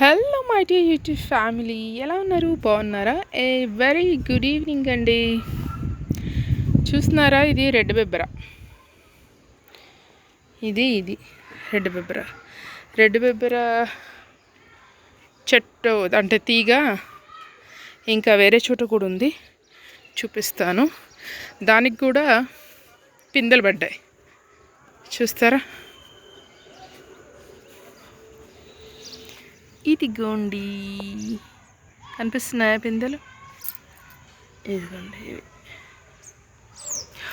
Hello my T YouTube family ఎలా ఉన్నారు? బాగున్నారా? ఏ వెరీ గుడ్ ఈవినింగ్ అండి. చూస్తున్నారా? ఇది రెడ్ బెబ్బర ఇది ఇది రెడ్ బెబ్బర రెడ్ బెబ్బర చెట్టు అంటే తీగ ఇంకా వేరే చోట కూడా ఉంది. చూపిస్తాను. దానికి కూడా పిందెలు పడ్డాయి. చూస్తారా? ఇదిగోండి. కనిపిస్తున్నాయా పిందెలు? ఇదిగోండి. ఇవి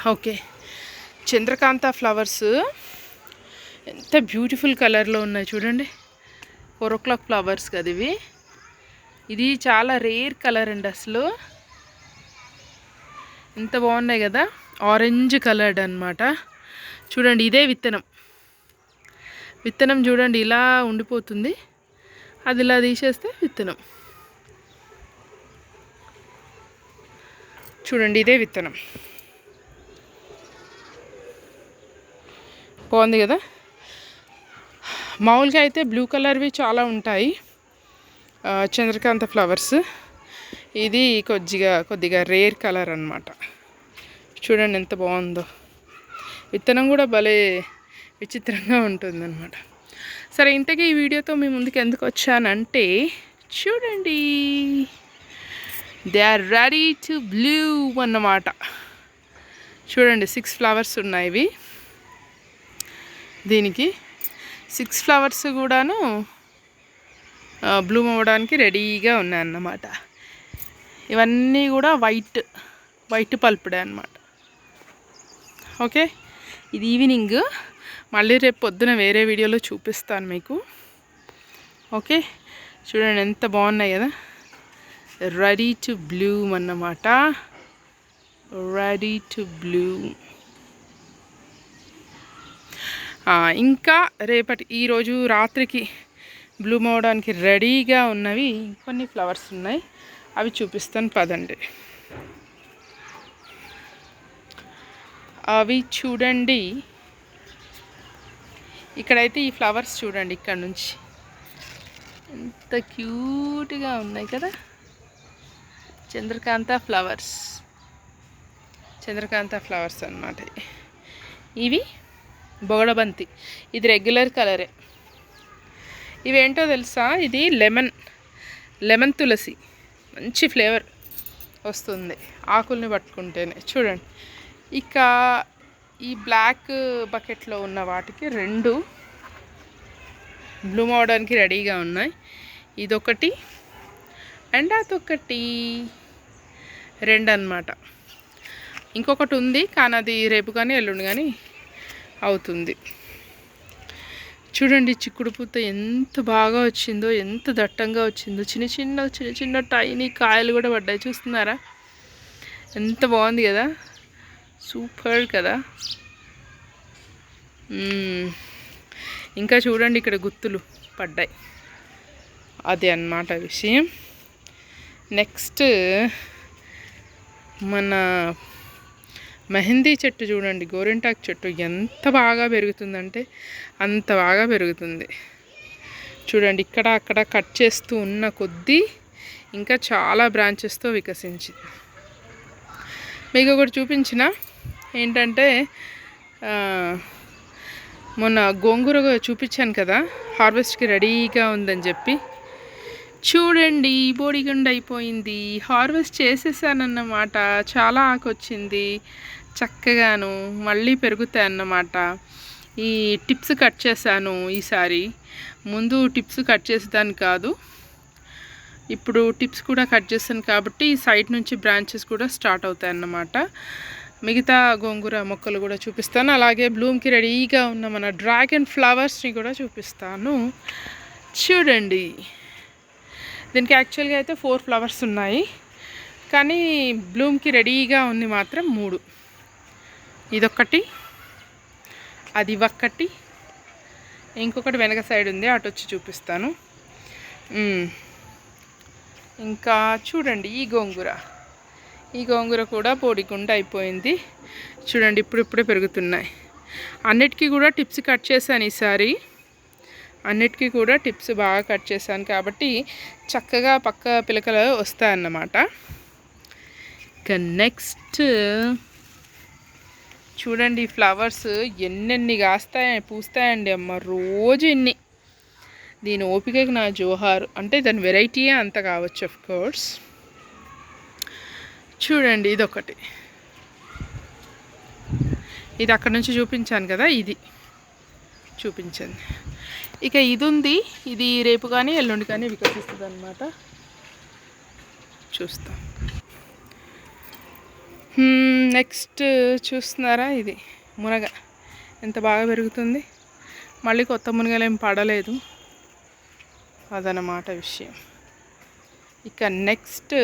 ఓకే. చంద్రకాంత ఫ్లవర్స్. ఎంత బ్యూటిఫుల్ కలర్లో ఉన్నాయి చూడండి. ఫోర్ ఓ క్లాక్ ఫ్లవర్స్ కదా ఇవి. ఇది చాలా రేర్ కలర్ అండి అసలు. ఎంత బాగున్నాయి కదా. ఆరెంజ్ కలర్డ్ అనమాట చూడండి ఇదే విత్తనం. విత్తనం చూడండి ఇలా ఉండిపోతుంది. అది ఇలా తీసేస్తే విత్తనం. చూడండి ఇదే విత్తనం. బాగుంది కదా? మామూలుగా అయితే బ్లూ కలర్వి చాలా ఉంటాయి. చంద్రకాంత ఫ్లవర్స్. ఇది కొద్దిగా కొద్దిగా రేర్ కలర్ అనమాట చూడండి ఎంత బాగుందో. విత్తనం కూడా భలే విచిత్రంగా ఉంటుందన్నమాట. సరే ఇంతకీ ఈ వీడియోతో మీ ముందుకు ఎందుకు వచ్చానంటే చూడండి. They are ready to blue అన్నమాట. చూడండి సిక్స్ ఫ్లవర్స్ ఉన్నాయి ఇవి. దీనికి సిక్స్ ఫ్లవర్స్ కూడాను బ్లూమ్ అవ్వడానికి రెడీగా ఉన్నాయన్నమాట. ఇవన్నీ కూడా వైట్ వైట్ పల్పుడే అన్నమాట. ఓకే ఇది ఈవినింగ్ మళ్ళీ రేపు పొద్దున వేరే వీడియోలో చూపిస్తాను మీకు. ఓకే? చూడండి ఎంత బాగున్నాయి కదా? రెడీ టు బ్లూమ్ అన్నమాట. రెడీ టు బ్లూమ్ ఇంకా రేపటి ఈరోజు రాత్రికి బ్లూమ్ అవడానికి రెడీగా ఉన్నవి కొన్ని ఫ్లవర్స్ ఉన్నాయి. అవి చూపిస్తాను పదండి. అవి చూడండి. ఇక్కడైతే ఈ ఫ్లవర్స్ చూడండి ఇక్కడ నుంచి. ఎంత క్యూట్గా ఉన్నాయి కదా. చంద్రకాంత ఫ్లవర్స్. చంద్రకాంత ఫ్లవర్స్ అన్నమాట ఇవి. బొగడబంతి. ఇది రెగ్యులర్ కలరే. ఇవేంటో తెలుసా? ఇది లెమన్. లెమన్ తులసి. మంచి ఫ్లేవర్ వస్తుంది. ఆకుల్ని పట్టుకుంటేనే. చూడండి. ఇక ఈ బ్లాక్ బకెట్లో ఉన్న వాటికి రెండు బ్లూమ్ అవడానికి రెడీగా ఉన్నాయి. ఇదొకటి అండ్ అదొకటి రెండు అన్నమాట. ఇంకొకటి ఉంది కానీ అది రేపు కానీ ఎల్లుండి కానీ అవుతుంది. చూడండి చిక్కుడు పూత ఎంత బాగా వచ్చిందో ఎంత దట్టంగా వచ్చిందో. చిన్న చిన్న చిన్న చిన్న టైనీ కాయలు కూడా పడ్డాయి. చూస్తున్నారా? ఎంత బాగుంది కదా? సూపర్ కదా. ఇంకా చూడండి ఇక్కడ గుత్తులు పడ్డాయి. అది అన్నమాట విషయం. నెక్స్ట్ మన మెహందీ చెట్టు చూడండి. గోరింటాకు చెట్టు ఎంత బాగా పెరుగుతుందంటే అంత బాగా పెరుగుతుంది. చూడండి ఇక్కడ అక్కడ కట్ చేస్తూ ఉన్న కొద్దీ ఇంకా చాలా బ్రాంచెస్తో వికసించింది. మీకు ఒకటి చూపించిన? ఏంటంటే మొన్న గోంగూర చూపించాను కదా హార్వెస్ట్కి రెడీగా ఉందని చెప్పి. చూడండి బోడిగండ అయిపోయింది హార్వెస్ట్ చేసేసానన్నమాట చాలా ఆకొచ్చింది. చక్కగాను మళ్ళీ పెరుగుతాయి అన్నమాట ఈ టిప్స్ కట్ చేశాను ఈసారి. ముందు టిప్స్ కట్ చేసేదాన్ని కాదు. ఇప్పుడు టిప్స్ కూడా కట్ చేశాను కాబట్టి ఈ సైడ్ నుంచి బ్రాంచెస్ కూడా స్టార్ట్ అవుతాయి అన్నమాట మిగతా గోంగూర మొక్కలు కూడా చూపిస్తాను. అలాగే బ్లూమ్కి రెడీగా ఉన్న మన డ్రాగన్ ఫ్లవర్స్ని కూడా చూపిస్తాను. చూడండి. దీనికి యాక్చువల్గా అయితే ఫోర్ ఫ్లవర్స్ ఉన్నాయి. కానీ బ్లూమ్కి రెడీగా ఉంది మాత్రం మూడు. ఇదొక్కటి అది ఒక్కటి ఇంకొకటి వెనక సైడ్ ఉంది అటు వచ్చి చూపిస్తాను. ఇంకా చూడండి ఈ గోంగూర. ఈ గోంగూర కూడా పొడిగుండ అయిపోయింది. చూడండి ఇప్పుడిప్పుడే పెరుగుతున్నాయి. అన్నిటికీ కూడా టిప్స్ కట్ చేశాను ఈసారి. అన్నిటికీ కూడా టిప్స్ బాగా కట్ చేశాను కాబట్టి చక్కగా పక్క పిలకలు వస్తాయన్నమాట. ఇక నెక్స్ట్ చూడండి ఫ్లవర్స్ ఎన్నెన్ని కాస్తాయి పూస్తాయండి అమ్మ రోజు ఎన్ని. దీని ఓపికకి నా జోహార్. అంటే దాని వెరైటీయే అంత కావచ్చు ఆఫ్ కోర్స్ చూడండి ఇదొకటి. ఇది అక్కడ నుంచి చూపించాను కదా ఇది. చూపించండి. ఇక ఇది ఉంది ఇది రేపు కానీ ఎల్లుండి కానీ వికసిస్తుంది అనమాట చూస్తాం నెక్స్ట్ చూస్తున్నారా ఇది? మునగ. ఎంత బాగా పెరుగుతుంది. మళ్ళీ కొత్త మునగలు ఏం పడలేదు. అదనమాట విషయం. ఇక నెక్స్ట్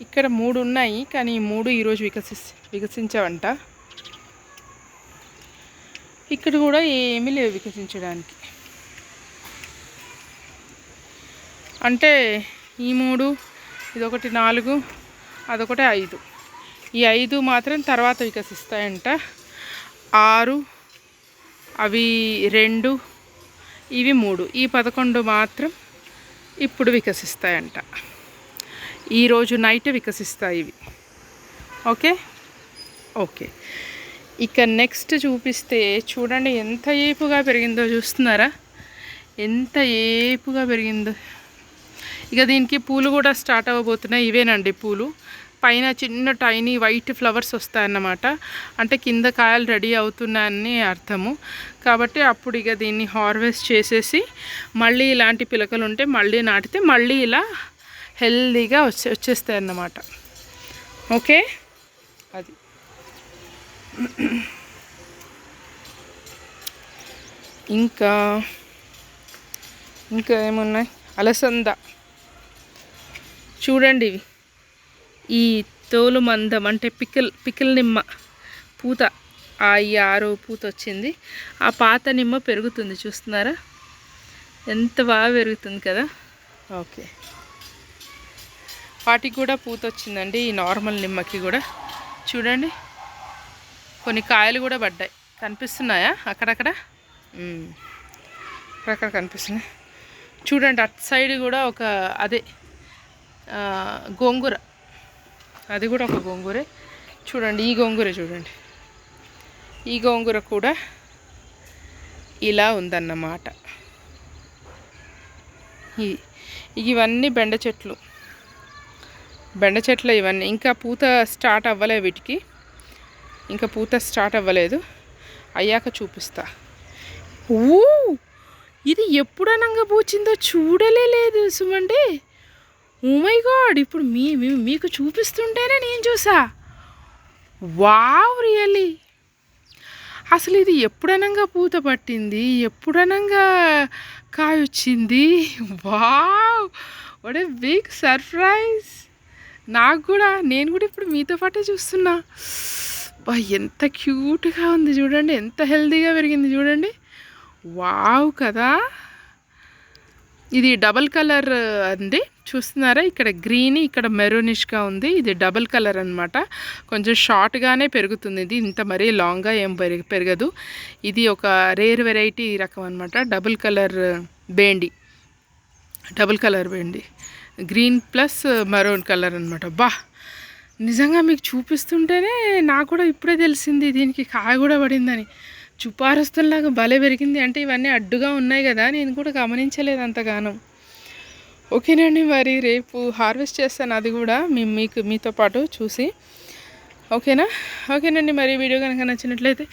ఇక్కడ మూడు ఉన్నాయి కానీ ఈ మూడు ఈరోజు వికసి వికసించవంట. ఇక్కడ కూడా ఏమీ లేవు వికసించడానికి. అంటే ఈ మూడు ఇదొకటి నాలుగు అదొకటి ఐదు. ఈ ఐదు మాత్రం తర్వాత వికసిస్తాయంట. ఆరు అవి రెండు ఇవి మూడు. ఈ పదకొండు మాత్రం ఇప్పుడు వికసిస్తాయంట. ఈరోజు నైట్ వికసిస్తాయి ఇవి. ఓకే? ఓకే. ఇక నెక్స్ట్ చూపిస్తే చూడండి ఎంత ఏపుగా పెరిగిందో చూస్తున్నారా? ఎంత ఏపుగా పెరిగిందో. ఇక దీనికి పూలు కూడా స్టార్ట్ అవ్వబోతున్నాయి ఇవేనండి పూలు. పైన చిన్న టైనీ వైట్ ఫ్లవర్స్ వస్తాయన్నమాట. అంటే కింద కాయలు రెడీ అవుతున్నాయని అర్థము. కాబట్టి అప్పుడు ఇక దీన్ని హార్వెస్ట్ చేసేసి మళ్ళీ ఇలాంటి పిలకలు ఉంటే మళ్ళీ నాటితే మళ్ళీ ఇలా హెల్దీగా వచ్చే వచ్చేస్తాయి అన్నమాట ఓకే? అది. ఇంకా ఇంకా ఏమున్నాయి? అలసంద. చూడండి. ఇవి ఈ తోలు మందం అంటే పికిల్ పికిల్ నిమ్మ పూత ఆ ఈ ఆరో పూత వచ్చింది. ఆ పాత నిమ్మ పెరుగుతుంది చూస్తున్నారా? ఎంత బాగా పెరుగుతుంది కదా? ఓకే. వాటికి కూడా పూత వచ్చిందండి ఈ నార్మల్ నిమ్మకి కూడా. చూడండి. కొన్ని కాయలు కూడా పడ్డాయి. కనిపిస్తున్నాయా అక్కడక్కడ? అక్కడక్కడ కనిపిస్తున్నాయి. చూడండి అటు సైడ్ కూడా ఒక అదే గోంగూర. అది కూడా ఒక గోంగూరే. చూడండి ఈ గోంగూర చూడండి. ఈ గోంగూర కూడా ఇలా ఉందన్నమాట. ఇవన్నీ బెండ చెట్లు. బెండ చెట్లు ఇవన్నీ. ఇంకా పూత స్టార్ట్ అవ్వలే వీటికి. ఇంకా పూత స్టార్ట్ అవ్వలేదు. అయ్యాక చూపిస్తా. ఊ! ఇది ఎప్పుడనంగా పూచిందో చూడలే లేదు సుమండి ఉమై గాడ్! ఇప్పుడు మీ మీకు చూపిస్తుంటేనే నేను చూసా. Wow really! అసలు ఇది ఎప్పుడనంగా పూత పట్టింది? ఎప్పుడనంగా కాయ వచ్చింది wow! What a big surprise! నాకు కూడా నేను కూడా ఇప్పుడు మీతో పాటే చూస్తున్నా. బా ఎంత క్యూట్గా ఉంది చూడండి ఎంత హెల్తీగా పెరిగింది చూడండి. వావ్ కదా. ఇది డబల్ కలర్ అంది చూస్తున్నారా? ఇక్కడ గ్రీన్ ఇక్కడ మెరూనిష్గా ఉంది. ఇది డబల్ కలర్ అనమాట కొంచెం షార్ట్గానే పెరుగుతుంది ఇది. ఇంత మరీ లాంగ్గా ఏం పెరగదు. ఇది ఒక రేర్ వెరైటీ రకం అనమాట డబుల్ కలర్ బేండి. డబుల్ కలర్ బేండి. గ్రీన్ ప్లస్ మరూన్ కలర్ అనమాట బా! నిజంగా మీకు చూపిస్తుంటేనే నాకు కూడా ఇప్పుడే తెలిసింది దీనికి కాయ కూడా పడిందని. చుపారస్తులాగా భలే పెరిగింది. అంటే ఇవన్నీ అడ్డుగా ఉన్నాయి కదా నేను కూడా గమనించలేదు అంతగానం. ఓకేనండి మరి రేపు హార్వెస్ట్ చేస్తాను అది కూడా మేము మీకు మీతో పాటు చూసి. ఓకేనా? ఓకేనండి మరి వీడియో కనుక నచ్చినట్లయితే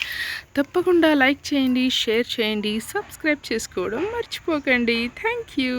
తప్పకుండా లైక్ చేయండి షేర్ చేయండి సబ్స్క్రైబ్ చేసుకోవడం మర్చిపోకండి. Thank you.